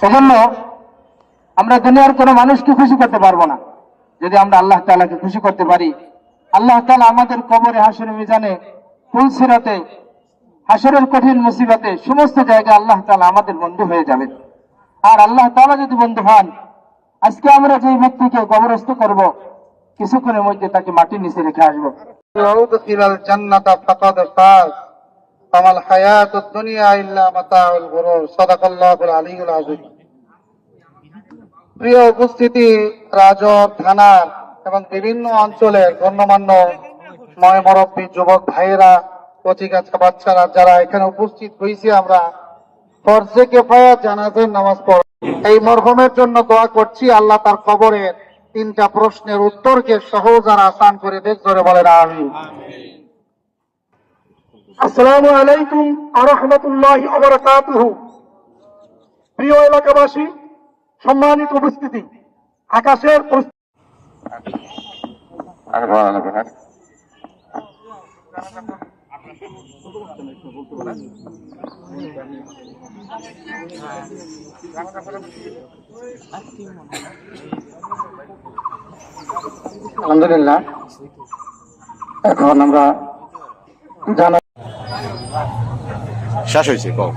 সেজন্য আমরা দুনিয়ার কোনো মানুষকে খুশি করতে পারব না। যদি আমরা আল্লাহ তাআলাকে খুশি করতে পারি, আল্লাহ তাআলা আমাদের কবরে হাসরের মিজানে ফুলসিরাতে হাসরের কঠিন মুসিবতে সমস্ত জায়গায় আল্লাহ তাআলা আমাদের বন্ধু হয়ে যাবেন। আর আল্লাহ তাআলা যদি বন্ধু হন, আজকে আমরা যে ব্যক্তিকে কবরস্থ করব, কিছুক্ষণের মধ্যে তাকে মাটির নিচে রেখে আসব। হায়াত দুনিয়া ইল্লা মাতাউল গুরুর। সাদাকাল্লাহুল আলিউল আযীম। প্রিয় উপস্থিতি রাজর থানার এবং বিভিন্ন অঞ্চলের গণ্যমান্য ময় যুবক ভাইয়েরা কচিকাছা বাচ্চারা, যারা এখানে উপস্থিত হয়েছি আমরা কেফায়া জানাজের নামাজ পড়। এই মরহমের জন্য দোয়া করছি, আল্লাহ তার কবরের তিনটা প্রশ্নের উত্তরকে সহজ আর আসান করে দেখ ধরে বলেন আমি আসসালামু আলাইকুম আরহামতুল্লাহ আবরাকাতুহু প্রিয় এলাকাবাসী সম্মানিত উপস্থিতি আকাশের আলহামদুলিল্লাহ। এখন আমরা জানা শেষ হয়েছে কম